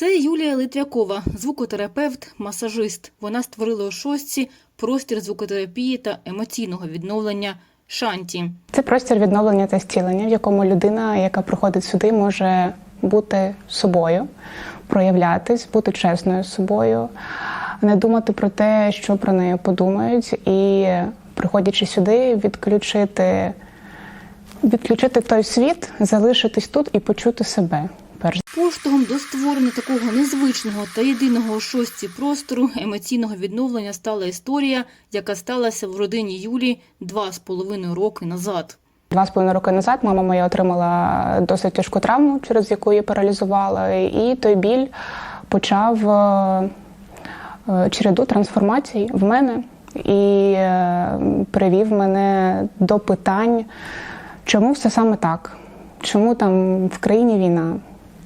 Це Юлія Литвякова, звукотерапевт, масажист. Вона створила у шостці простір звукотерапії та емоційного відновлення Шанті. Це простір відновлення та зцілення, в якому людина, яка приходить сюди, може бути собою, проявлятись, бути чесною з собою, не думати про те, що про неї подумають, і приходячи сюди, відключити, відключити той світ, залишитись тут і почути себе. Перш Поштовхом до створення такого незвичного та єдиного у шостці простору емоційного відновлення стала історія, яка сталася в родині Юлі два з половиною роки назад. Два з половиною роки назад мама моя отримала досить тяжку травму, через яку її паралізувала, і той біль почав е, е, череду трансформацій в мене і е, привів мене до питань, чому все саме так, чому там в країні війна.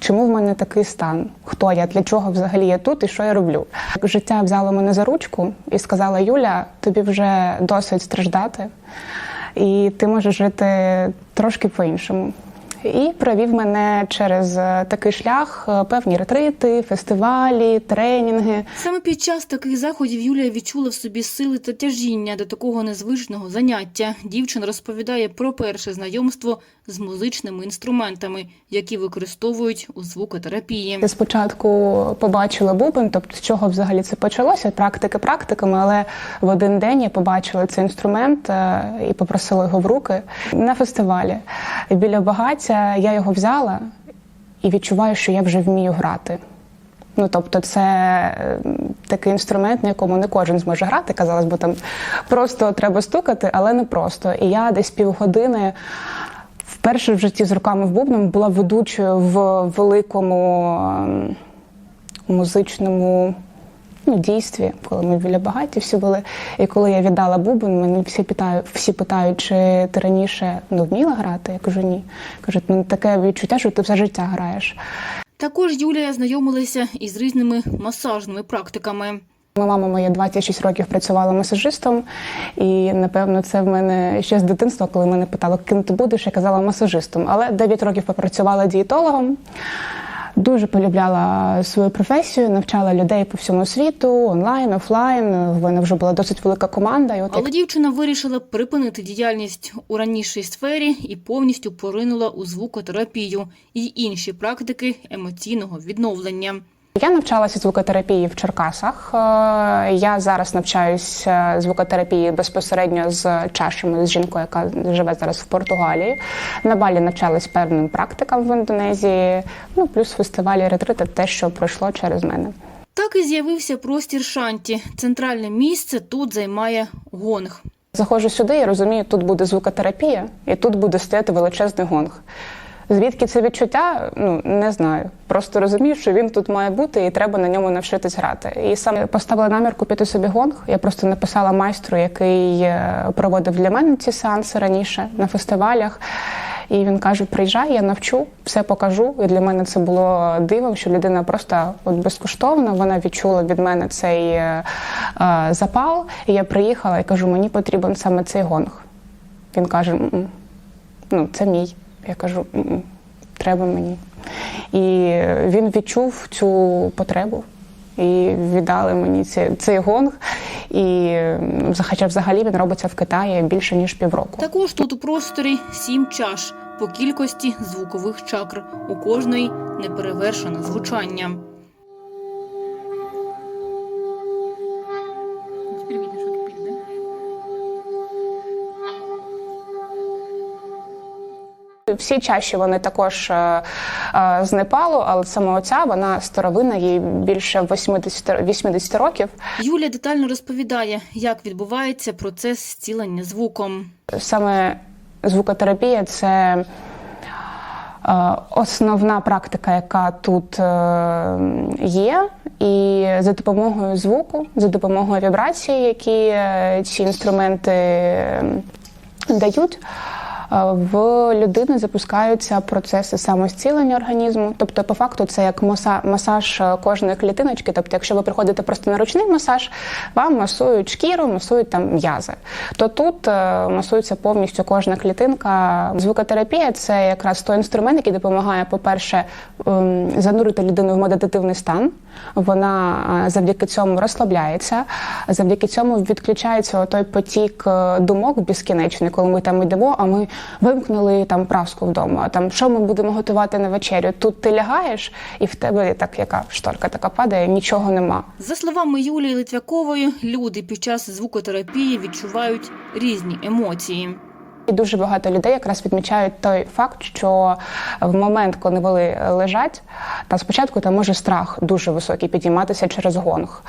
Чому в мене такий стан? Хто я? Для чого взагалі я тут і що я роблю? Життя взяло мене за ручку і сказала: Юля, тобі вже досить страждати, і ти можеш жити трошки по-іншому. І провів мене через е, такий шлях е, певні ретрити, фестивалі, тренінги. Саме під час таких заходів Юлія відчула в собі сили та тяжіння до такого незвичного заняття. Дівчина розповідає про перше знайомство з музичними інструментами, які використовують у звукотерапії. Я спочатку побачила бубен, тобто з чого взагалі це почалося, практики практиками, але в один день я побачила цей інструмент е, і попросила його в руки на фестивалі. Біля багаття я його взяла і відчуваю, що я вже вмію грати. Ну, тобто, це е, такий інструмент, на якому не кожен зможе грати. Казалось би, там просто треба стукати, але не просто. І я десь півгодини вперше в житті з руками в бубном була ведучою в великому ем, музичному ну, дійстві, коли ми біля багаті всі були. І коли я віддала бубен, мене всі питають, всі питають, чи ти раніше ну, вміла грати? Я кажу, ні. Кажуть, ну таке відчуття, що ти все життя граєш. Також Юлія знайомилася із різними масажними практиками. Моя мама моя 26 років працювала масажистом, і напевно це в мене ще з дитинства, коли мене питали, ким ти будеш, я казала масажистом. Але 9 років попрацювала дієтологом. Дуже полюбляла свою професію, навчала людей по всьому світу, онлайн, офлайн. В мене вже була досить велика команда. І от Але як дівчина вирішила припинити діяльність у ранішій сфері і повністю поринула у звукотерапію і інші практики емоційного відновлення. Я навчалася звукотерапії в Черкасах. Е, Я зараз навчаюся звукотерапії безпосередньо з чашами з жінкою, яка живе зараз в Португалії. На Балі навчалась певним практикам в Індонезії. Ну плюс фестивалі ретрити, те, що пройшло через мене. Так і з'явився простір Шанті. Центральне місце тут займає гонг. Заходжу сюди і розумію, тут буде звукотерапія, і тут буде стояти величезний гонг. Звідки це відчуття? Ну не знаю. Просто розумію, що він тут має бути, і треба на ньому навчитись грати. І саме поставила намір купити собі гонг. Я просто написала майстру, який е, проводив для мене ці сеанси раніше на фестивалях. І він каже: приїжджай, я навчу, все покажу. І для мене це було дивом, що людина просто от безкоштовно вона відчула від мене цей е, е, запал. І я приїхала і кажу, мені потрібен саме цей гонг. Він каже: «М-м, ну це мій. Я кажу, треба мені. І він відчув цю потребу. І віддали мені цей, цей гонг. І хоча взагалі він робиться в Китаї більше ніж півроку. Також тут у просторі сім чаш по кількості звукових чакр. У кожної неперевершене звучання. Всі чаші вони також е, е, з Непалу, але саме оця вона старовинна, їй більше 80, 80 років. Юлія детально розповідає, як відбувається процес зцілення звуком. Саме звукотерапія це е, основна практика, яка тут є. І за допомогою звуку, за допомогою вібрації, які ці інструменти е, дають, В людини запускаються процеси самозцілення організму. Тобто, по факту, це як маса- масаж е, кожної клітиночки. Тобто, якщо ви приходите просто на ручний масаж, вам масують шкіру, масують там м'язи. То тут е, масується повністю кожна клітинка. Звукотерапія це якраз той інструмент, який допомагає, по-перше, ем, занурити людину в медитативний стан. Вона е, завдяки цьому розслабляється, завдяки цьому відключається той потік е, думок безкінечний, коли ми там йдемо, а ми вимкнули там праску вдома. Там що ми будемо готувати на вечерю? Тут ти лягаєш, і в тебе так яка шторка така падає, нічого нема. За словами Юлії Литвякової, люди під час звукотерапії відчувають різні емоції. І дуже багато людей якраз відмічають той факт, що в момент, коли вони лежать, там спочатку там може страх дуже високий підійматися через гонг.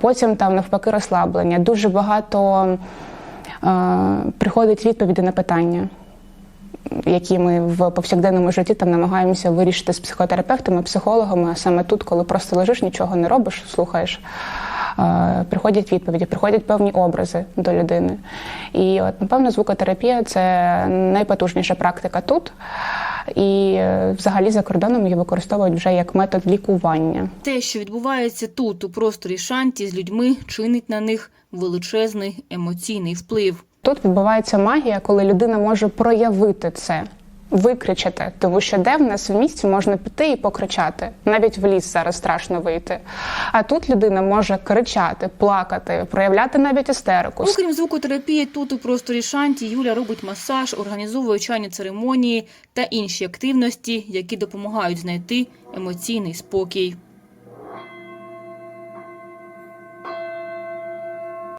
Потім там навпаки розслаблення. Дуже багато е, приходить відповіді на питання. Які ми в повсякденному житті там намагаємося вирішити з психотерапевтами, психологами, а саме тут, коли просто лежиш, нічого не робиш, слухаєш, приходять відповіді, приходять певні образи до людини. І от, напевно, звукотерапія це найпотужніша практика тут. І е, взагалі за кордоном її використовують вже як метод лікування. Те, що відбувається тут, у просторі шанті з людьми, чинить на них величезний емоційний вплив. Тут відбувається магія, коли людина може проявити це, викричати. Тому що де в нас в місті можна піти і покричати. Навіть в ліс зараз страшно вийти. А тут людина може кричати, плакати, проявляти навіть істерику. Окрім звукотерапії, тут у просторі шанті Юля робить масаж, організовує чайні церемонії та інші активності, які допомагають знайти емоційний спокій.